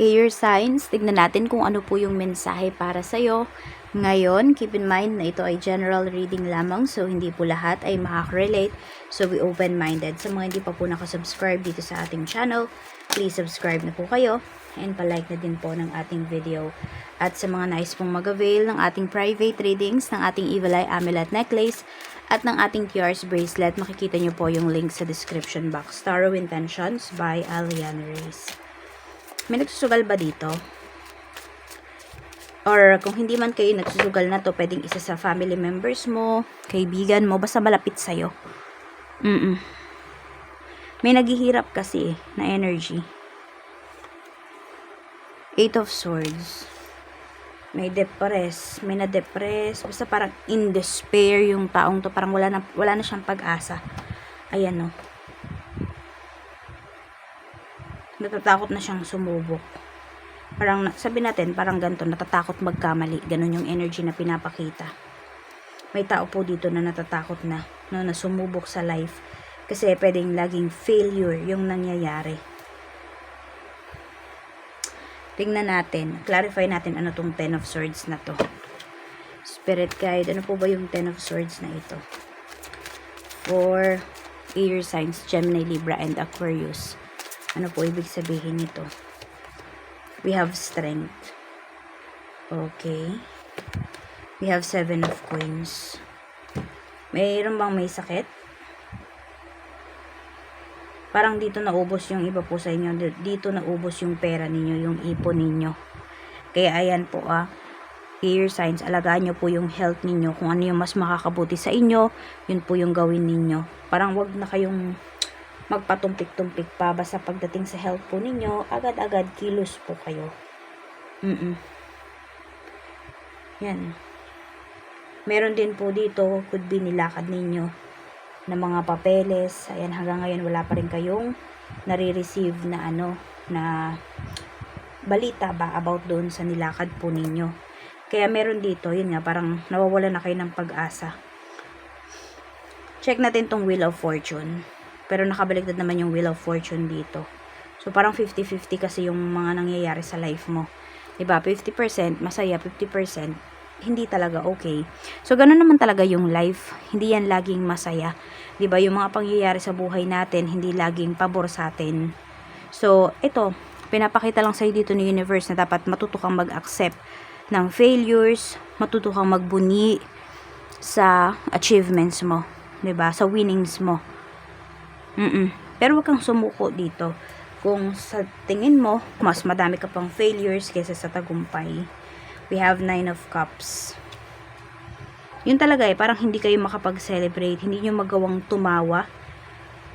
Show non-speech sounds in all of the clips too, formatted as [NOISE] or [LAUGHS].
air signs. Tignan natin kung ano po yung mensahe para sa'yo. Ngayon, keep in mind na ito ay general reading lamang so hindi po lahat ay makaka-relate. So be open-minded. Sa mga hindi pa po nakasubscribe dito sa ating channel, please subscribe na po kayo and palike na din po ng ating video. At sa mga nais pong mag-avail ng ating private readings ng ating Evil Eye Amulet Necklace at ng ating QR's bracelet, makikita nyo po yung link sa description box. Tarot Intentions by Alian Reyes. May nagsusugal ba dito? Or kung hindi man kayo nagsusugal na to, pwedeng isa sa family members mo, kaibigan mo, basta malapit sa'yo. Mm May naghihirap kasi na energy. Eight of Swords. May depress, may na-depress, basta parang in despair yung taong to, parang wala na, wala na siyang pag-asa. Ayan no. Natatakot na siyang sumubok. Parang sabi natin parang ganito natatakot magkamali. Ganun yung energy na pinapakita. May tao po dito na natatakot na no, na sumubok sa life. Kasi pwedeng laging failure yung nangyayari. Tingnan natin. Clarify natin ano tong ten of swords na to. Spirit guide. Ano po ba yung ten of swords na ito? For air signs Gemini Libra and Aquarius ano po ibig sabihin nito we have strength. Okay. We have seven of coins. Mayroon bang may sakit? Parang dito naubos yung iba po sa inyo. Dito naubos yung pera ninyo, yung ipon ninyo. Kaya ayan po ah. Air signs, alagaan nyo po yung health ninyo. Kung ano yung mas makakabuti sa inyo, yun po yung gawin ninyo. Parang wag na kayong magpatumpik-tumpik pa basta pagdating sa health po ninyo, agad-agad kilos po kayo. Mm Yan. Meron din po dito, could be nilakad ninyo na mga papeles. Ayan, hanggang ngayon wala pa rin kayong nare-receive na ano, na balita ba about doon sa nilakad po ninyo. Kaya meron dito, yun nga, parang nawawala na kayo ng pag-asa. Check natin tong Wheel of Fortune. Pero nakabaligtad naman yung Wheel of Fortune dito. So, parang 50-50 kasi yung mga nangyayari sa life mo. Diba? 50% masaya, 50% hindi talaga okay. So, ganun naman talaga yung life. Hindi yan laging masaya. Diba? Yung mga pangyayari sa buhay natin, hindi laging pabor sa atin. So, ito, pinapakita lang sa'yo dito ni universe na dapat matuto kang mag-accept ng failures, matuto kang magbuni sa achievements mo. 'di ba Sa winnings mo. Mm Pero wag kang sumuko dito. Kung sa tingin mo, mas madami ka pang failures kaysa sa tagumpay. We have nine of cups. Yun talaga eh, parang hindi kayo makapag-celebrate, hindi nyo magawang tumawa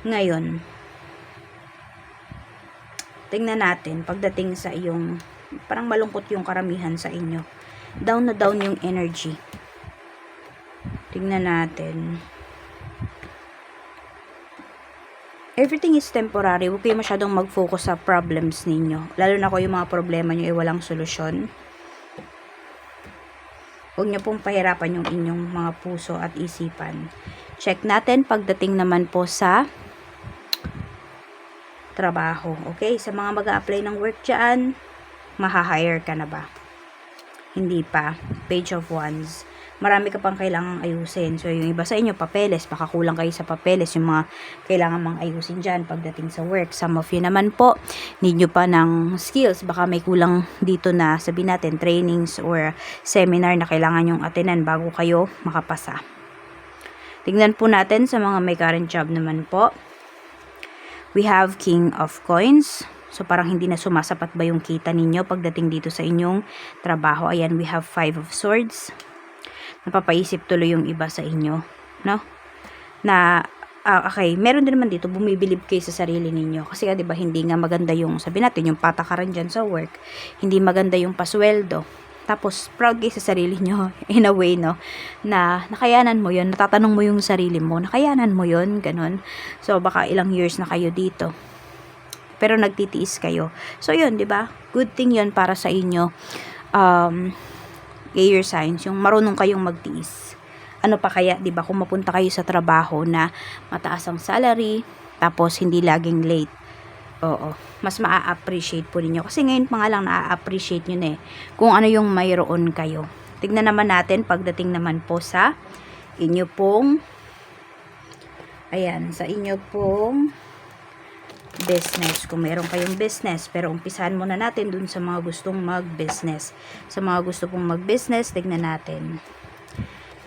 ngayon. Tingnan natin, pagdating sa iyong, parang malungkot yung karamihan sa inyo. Down na down yung energy. Tingnan natin. Everything is temporary. Huwag kayo masyadong mag-focus sa problems ninyo. Lalo na kung yung mga problema nyo ay walang solusyon. Huwag nyo pong pahirapan yung inyong mga puso at isipan. Check natin pagdating naman po sa trabaho. Okay? Sa mga mag apply ng work dyan, maha-hire ka na ba? Hindi pa. Page of Wands marami ka pang kailangang ayusin. So, yung iba sa inyo, papeles, baka kulang kayo sa papeles, yung mga kailangan mang ayusin dyan pagdating sa work. Some of you naman po, need nyo pa ng skills, baka may kulang dito na, sabi natin, trainings or seminar na kailangan yung atinan bago kayo makapasa. Tingnan po natin sa mga may current job naman po. We have King of Coins. So, parang hindi na sumasapat ba yung kita ninyo pagdating dito sa inyong trabaho. Ayan, we have Five of Swords napapaisip tuloy yung iba sa inyo, no? Na uh, okay, meron din naman dito bumibilib kayo sa sarili ninyo kasi 'di ba hindi nga maganda yung sabi natin yung patakaran diyan sa work, hindi maganda yung pasweldo. Tapos proud kayo sa sarili nyo [LAUGHS] in a way no na nakayanan mo 'yon, natatanong mo yung sarili mo, nakayanan mo 'yon, ganun. So baka ilang years na kayo dito. Pero nagtitiis kayo. So 'yun, 'di ba? Good thing 'yon para sa inyo. Um air signs, yung marunong kayong magtiis. Ano pa kaya, 'di ba, kung mapunta kayo sa trabaho na mataas ang salary, tapos hindi laging late. Oo, mas maa-appreciate po ninyo. Kasi ngayon pa nga lang na-appreciate nyo na eh. Kung ano yung mayroon kayo. Tignan naman natin pagdating naman po sa inyo pong ayan, sa inyo pong business. Kung meron kayong business, pero umpisahan muna natin dun sa mga gustong mag-business. Sa mga gusto pong mag-business, tignan natin.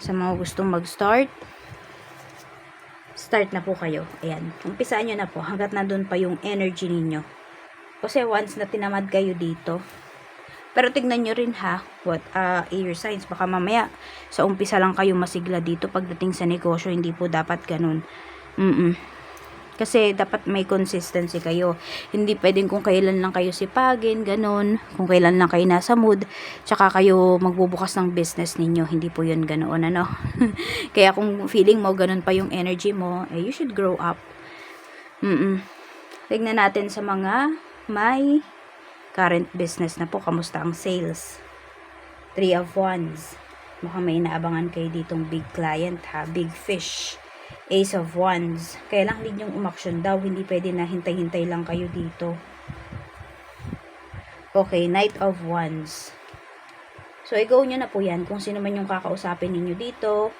Sa mga gustong mag-start, start na po kayo. Ayan, umpisahan nyo na po hanggat nandun pa yung energy ninyo. Kasi once na tinamad kayo dito, pero tignan nyo rin ha, what uh, air signs, baka mamaya sa umpisa lang kayo masigla dito pagdating sa negosyo, hindi po dapat ganun. Mm Kasi dapat may consistency kayo. Hindi pwedeng kung kailan lang kayo sipagin, ganun. Kung kailan lang kayo nasa mood, tsaka kayo magbubukas ng business ninyo. Hindi po yun ganoon, ano. [LAUGHS] Kaya kung feeling mo, ganun pa yung energy mo, eh, you should grow up. Mm Tignan natin sa mga may current business na po. Kamusta ang sales? Three of Wands. Mukhang may inaabangan kayo ditong big client ha. Big fish. Ace of Wands. Kailangan din yung umaksyon daw. Hindi pwede na hintay-hintay lang kayo dito. Okay, Knight of Wands. So, i-go nyo na po yan. Kung sino man yung kakausapin ninyo dito,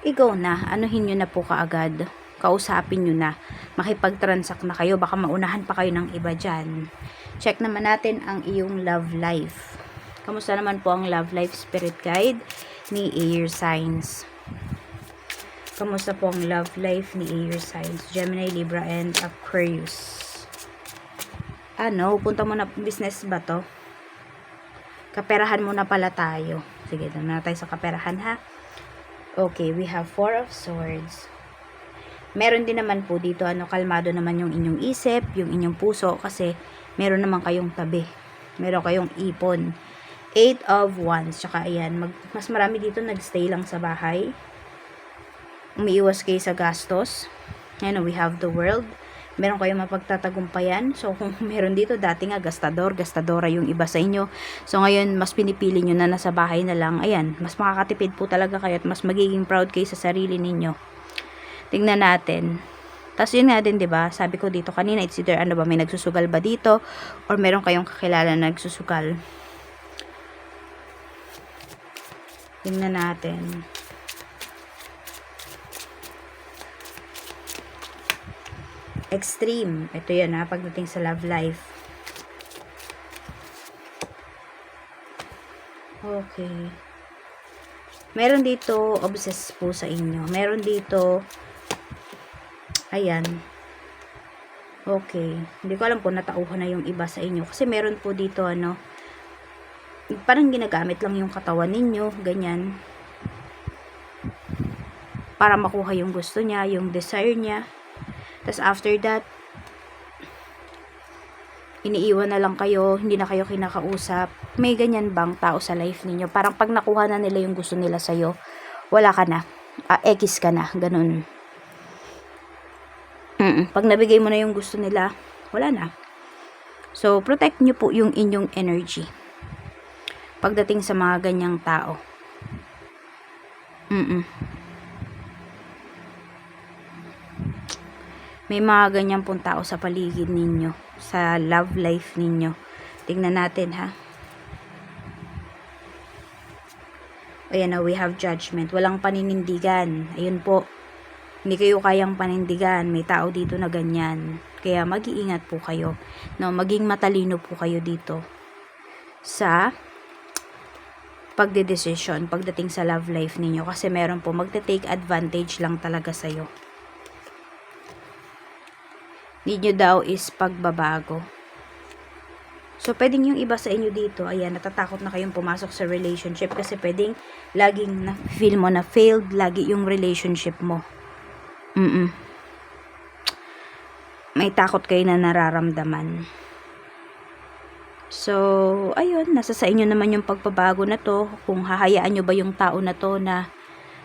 i-go na. Anuhin nyo na po kaagad. Kausapin nyo na. Makipag-transact na kayo. Baka maunahan pa kayo ng iba dyan. Check naman natin ang iyong love life. Kamusta naman po ang love life spirit guide ni Air Signs? Kamusta po ang love life ni Air Signs? Gemini, Libra, and Aquarius. Ano, punta mo na business ba to? Kaperahan muna pala tayo. Sige, na tayo sa kaperahan ha. Okay, we have four of swords. Meron din naman po dito, ano, kalmado naman yung inyong isip, yung inyong puso, kasi meron naman kayong tabi. Meron kayong ipon. Eight of Wands. Tsaka ayan, mag, mas marami dito nagstay lang sa bahay. Umiiwas kayo sa gastos. Ayan, we have the world. Meron kayong mapagtatagumpayan. So, kung [LAUGHS] meron dito, dati nga gastador, gastadora yung iba sa inyo. So, ngayon, mas pinipili nyo na nasa bahay na lang. Ayan, mas makakatipid po talaga kayo at mas magiging proud kayo sa sarili ninyo. Tingnan natin. Tapos yun nga din, 'di ba? Sabi ko dito kanina, it's either ano ba may nagsusugal ba dito or meron kayong kakilala na nagsusugal. Tingnan natin. Extreme. Ito yan ha, pagdating sa love life. Okay. Meron dito obsessed po sa inyo. Meron dito ayan. Okay. Hindi ko alam kung natauhan na yung iba sa inyo. Kasi meron po dito ano parang ginagamit lang yung katawan ninyo. Ganyan. Para makuha yung gusto niya, yung desire niya. Tapos after that, iniiwan na lang kayo, hindi na kayo kinakausap. May ganyan bang tao sa life ninyo? Parang pag nakuha na nila yung gusto nila sa'yo, wala ka na. Ah, X ka na. Ganun. Mm-mm. Pag nabigay mo na yung gusto nila, wala na. So, protect nyo po yung inyong energy. Pagdating sa mga ganyang tao. Mm-mm. May mga ganyan pong tao sa paligid ninyo. Sa love life ninyo. Tingnan natin ha. Ayan na, we have judgment. Walang paninindigan. Ayun po. Hindi kayo kayang panindigan. May tao dito na ganyan. Kaya mag-iingat po kayo. No, maging matalino po kayo dito. Sa pagdedesisyon pagdating sa love life ninyo. Kasi meron po magte-take advantage lang talaga sa'yo. Need nyo daw is pagbabago. So, pwedeng yung iba sa inyo dito, ayan, natatakot na kayong pumasok sa relationship kasi pwedeng laging na-feel mo na failed lagi yung relationship mo. Mm May takot kayo na nararamdaman. So, ayun, nasa sa inyo naman yung pagbabago na to. Kung hahayaan nyo ba yung tao na to na,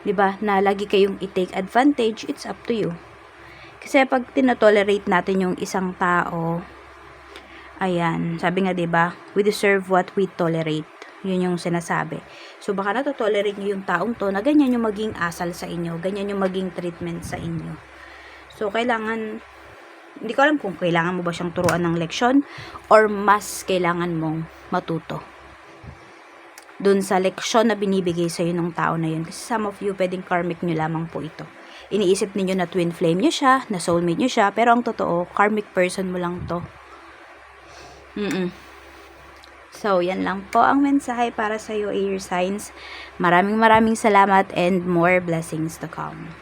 di ba, na lagi kayong i-take advantage, it's up to you. Kasi pag tinotolerate natin yung isang tao, ayan, sabi nga 'di ba, we deserve what we tolerate. Yun yung sinasabi. So baka natotolerate niyo yung taong to na ganyan yung maging asal sa inyo, ganyan yung maging treatment sa inyo. So kailangan Hindi ko alam kung kailangan mo ba siyang turuan ng leksyon or mas kailangan mong matuto dun sa leksyon na binibigay sa'yo ng tao na yun. Kasi some of you, pwedeng karmic nyo lamang po ito. Iniisip ninyo na twin flame nyo siya, na soulmate nyo siya, pero ang totoo, karmic person mo lang to. Mm So, yan lang po ang mensahe para sa'yo, air signs. Maraming maraming salamat and more blessings to come.